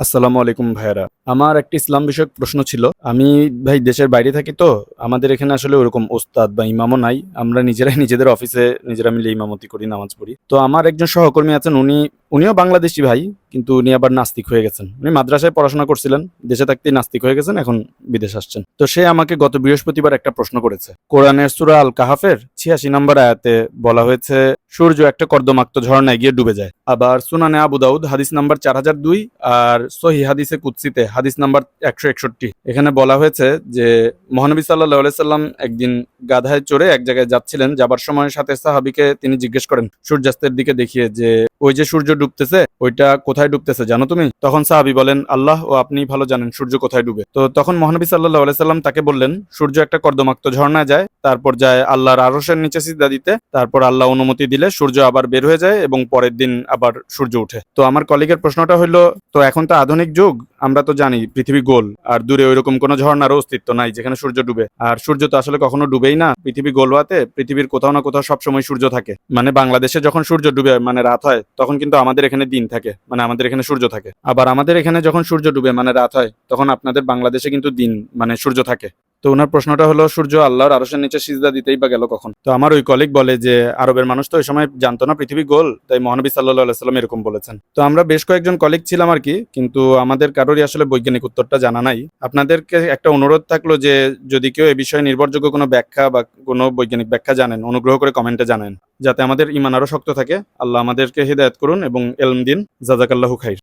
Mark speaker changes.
Speaker 1: আসসালামু আলাইকুম ভাইরা আমার একটি ইসলাম বিষয়ক প্রশ্ন ছিল। আমি ভাই দেশের বাইরে থাকি তো, আমাদের এখানে আসলে ওরকম ওস্তাদ বা ইমামও নাই। আমরা নিজেরাই নিজেদের অফিসে নিজেরা মিলে ইমামতি করি, নামাজ পড়ি। তো আমার একজন সহকর্মী আছেন, উনি উনিও বাংলাদেশি ভাই, কিন্তু উনি আবার নাস্তিক হয়ে গেছেন। উনি মাদ্রাসায় পড়াশোনা করছিলেন, দেশে থাকতেই নাস্তিক হয়ে গেছেন, এখন বিদেশ আসছেন। তো সে আমাকে গত বৃহস্পতিবার একটা প্রশ্ন করেছে। কোরআনের সুরা আল কাহাফের ছিয়াশি নম্বর আয়াতে বলা হয়েছে, সূর্য একটা কর্দমাক্ত ঝর্ণায় গিয়ে ডুবে যায়। আবার সুনানে আবু দাউদ হাদিস নাম্বার চার হাজার দুই আর সহি হাদিসে কুৎসিতে হাদিস নাম্বার একশো একষট্টি। এখানে বলা হয়েছে যে, মহানবী সাল্লাহ সাল্লাম একদিন গাধায় চড়ে এক জায়গায় যাচ্ছিলেন, যাবার সময় সাথে সাহাবিকে তিনি জিজ্ঞেস করেন, সূর্যাস্তের দিকে দেখিয়ে যে ওই যে সূর্য ডুবতেছে, ওইটা কোথায় ডুবতেছে জানো তুমি? তখন সাহাবি বলেন, আল্লাহ ও আপনি ভালো জানেন সূর্য কোথায় ডুবে। তো তখন মহানবী সাল্লাহ আলাইসাল্লাম তাকে বললেন, সূর্য একটা কর্দমাক্ত ঝর্ণা যায় তারপর যায় আল্লাহর আরসের নিচে সিজদা দিতে, তারপর আল্লাহ অনুমতি দিলে সূর্য আবার বের হয়ে যায় এবং পরের দিন আবার সূর্য উঠে তো আমার কলিগের প্রশ্নটা হলো তো এখন তো আধুনিক যুগ, আমরা তো জানি পৃথিবী গোল, আর দূরে ওইরকম কোনো ঝর্ণার অস্তিত্ব নাই যেখানে সূর্য ডুবে। আর সূর্য তো আসলে কখনো ডুবেই না, পৃথিবী গোল হওয়াতে পৃথিবীর কোথাও না কোথাও সবসময় সূর্য থাকে। মানে বাংলাদেশে যখন সূর্য ডুবে মানে রাত হয়, তখন কিন্তু আমাদের এখানে দিন থাকে মানে আমাদের এখানে সূর্য থাকে। আবার আমাদের এখানে যখন সূর্য ডুবে মানে রাত হয়, তখন আপনাদের বাংলাদেশে কিন্তু দিন মানে সূর্য থাকে। তো ওনার প্রশ্নটা হলো, সূর্য আল্লাহর আরশের নিচে সিজদা দিতেই বা গেল কখন? তো আমার ওই কলিগ বলে যে, আরবের মানুষ তো ওই সময় জানতো না পৃথিবী গোল, তাই মহানবী সাল্লাহ সাল্লাম এরকম বলেছেন। তো আমরা বেশ কয়েকজন কলিগ ছিলাম আর কি, কিন্তু আমাদের কারোরই আসলে বৈজ্ঞানিক উত্তরটা জানা নাই। আপনাদেরকে একটা অনুরোধ থাকল যে, যদি কেউ এ বিষয়ে নির্ভরযোগ্য কোনো ব্যাখ্যা বা কোনো বৈজ্ঞানিক ব্যাখ্যা জানেন, অনুগ্রহ করে কমেন্টে জানেন, যাতে আমাদের ইমান আরও শক্ত থাকে। আল্লাহ আমাদেরকে হিদায়ত করুন এবং এলম দিন। জাজাকাল্লাহু খাইর।